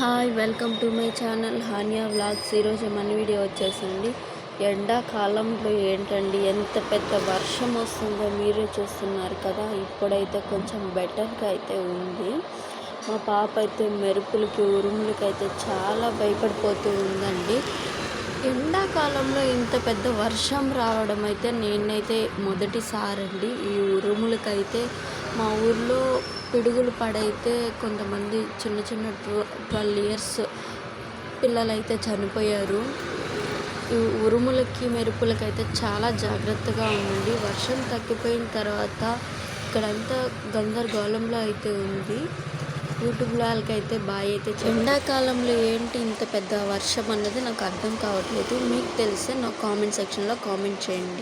Hi welcome to my channel Haniya vlogs. ఈరోజు మన video వచ్చేసింది. ఎండాకాలంలో ఏంటండి ఎంత పెద్ద వర్షం వస్తుందో మీరే చూస్తున్నారు కదా. ఇప్పుడైతే కొంచెం బెటర్గా అయితే ఉంది. మా పాప అయితే మెరుపులకి ఉరుములకి అయితే చాలా భయపడిపోతూ ఉందండి. ఎండాకాలంలో ఇంత పెద్ద వర్షం రావడం అయితే నేనైతే మొదటిసారండి. ఈ ఉరుములకైతే మా ఊర్లో పిడుగులు పడైతే కొంతమంది చిన్న చిన్న ట్వెల్వ్ ఇయర్స్ పిల్లలైతే చనిపోయారు. ఈ ఉరుములకి మెరుపులకైతే చాలా జాగ్రత్తగా ఉండండి. వర్షం తగ్గిపోయిన తర్వాత ఇక్కడంతా గందరగోళంలో అయితే ఉంది. యూట్యూబ్ వాళ్ళకైతే బాయ్ అయితే ఎండాకాలంలో ఏంటి ఇంత పెద్ద వర్షం అన్నది నాకు అర్థం కావట్లేదు. మీకు తెలిస్తే నా కామెంట్ సెక్షన్లో కామెంట్ చేయండి.